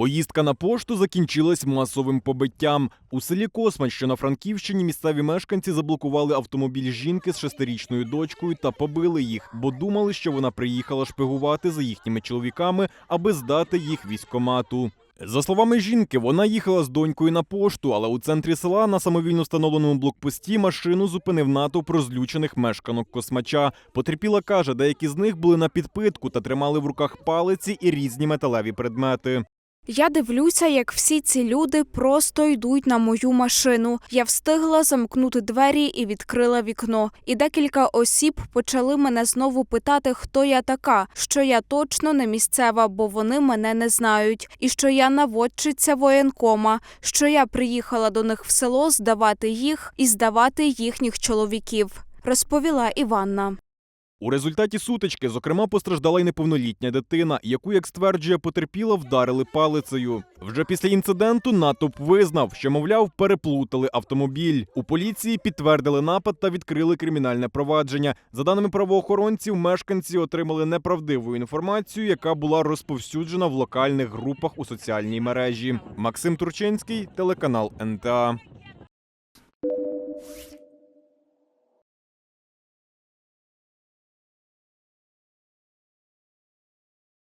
Поїздка на пошту закінчилась масовим побиттям. У селі Космань, що на Франківщині, місцеві мешканці заблокували автомобіль жінки з шестирічною дочкою та побили їх, бо думали, що вона приїхала шпигувати за їхніми чоловіками, аби здати їх військомату. За словами жінки, вона їхала з донькою на пошту, але у центрі села на самовільно встановленому блокпості машину зупинив натовп розлючених мешканок космача. Потерпіла каже, деякі з них були на підпитку та тримали в руках палиці і різні металеві предмети. Я дивлюся, як всі ці люди просто йдуть на мою машину. Я встигла замкнути двері і відкрила вікно. І декілька осіб почали мене знову питати, хто я така, що я точно не місцева, бо вони мене не знають, і що я наводчиця воєнкома, що я приїхала до них в село здавати їх і здавати їхніх чоловіків. Розповіла Іванна. У результаті сутички, зокрема, постраждала й неповнолітня дитина, яку, як стверджує, потерпіла, вдарили палицею. Вже після інциденту натовп визнав, що, мовляв, переплутали автомобіль. У поліції підтвердили напад та відкрили кримінальне провадження. За даними правоохоронців, мешканці отримали неправдиву інформацію, яка була розповсюджена в локальних групах у соціальній мережі. Максим Турчинський, телеканал НТА.